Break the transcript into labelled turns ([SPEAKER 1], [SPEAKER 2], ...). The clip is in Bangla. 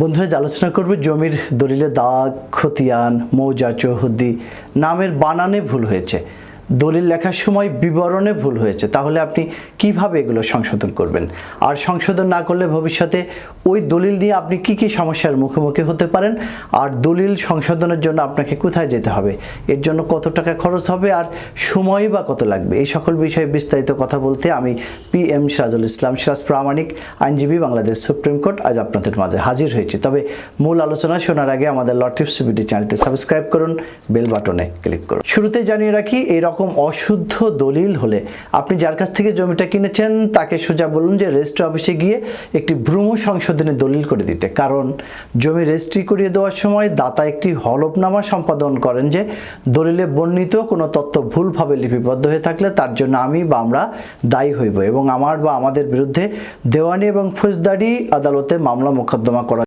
[SPEAKER 1] বন্ধুরা যে আলোচনা করবে জমির দলিলে দাগ খতিয়ান মৌজা চৌহদ্দি নামের বানানে ভুল হয়েছে। দলিল লেখার সময় বিবরণে ভুল হয়েছে। তাহলে আপনি কীভাবে এগুলো সংশোধন করবেন? আর সংশোধন না করলে ভবিষ্যতে ওই দলিল নিয়ে আপনি কি কি সমস্যার মুখোমুখি হতে পারেন? আর দলিল সংশোধনের জন্য আপনাকে কোথায় যেতে হবে? এর জন্য কত টাকা খরচ হবে? আর সময় বা কত লাগবে? এই সকল বিষয়ে বিস্তারিত কথা বলতে আমি পি এম সিরাজুল ইসলাম সিরাজ প্রামাণিক, আইনজীবী বাংলাদেশ সুপ্রিম কোর্ট আজ আপনাদের মাঝে হাজির হয়েছে। তবে মূল আলোচনা শোনার আগে আমাদের লটিপস বিডি চ্যানেলটি সাবস্ক্রাইব করুন, বেল বাটনে ক্লিক করুন। শুরুতে জানিয়ে রাখি, এই রকম অশুদ্ধ দলিল হলে আপনি যার কাছ থেকে জমিটা কিনেছেন, তাকে সোজা বলুন যে রেজিস্ট্রি অফিসে গিয়ে একটি ভ্রম সংশোধনী দলিল করে দিতে। কারণ জমি রেজিস্ট্রি করিয়ে দেওয়ার সময় দাতা একটি হলফনামা সম্পাদন করেন যে দলিলে বর্ণিত কোনো তথ্য ভুলভাবে লিপিবদ্ধ হয়ে থাকলে তার জন্য আমি বা আমরা দায়ী হইব এবং আমার বা আমাদের বিরুদ্ধে দেওয়ানি এবং ফৌজদারি আদালতে মামলা মোকদ্দমা করার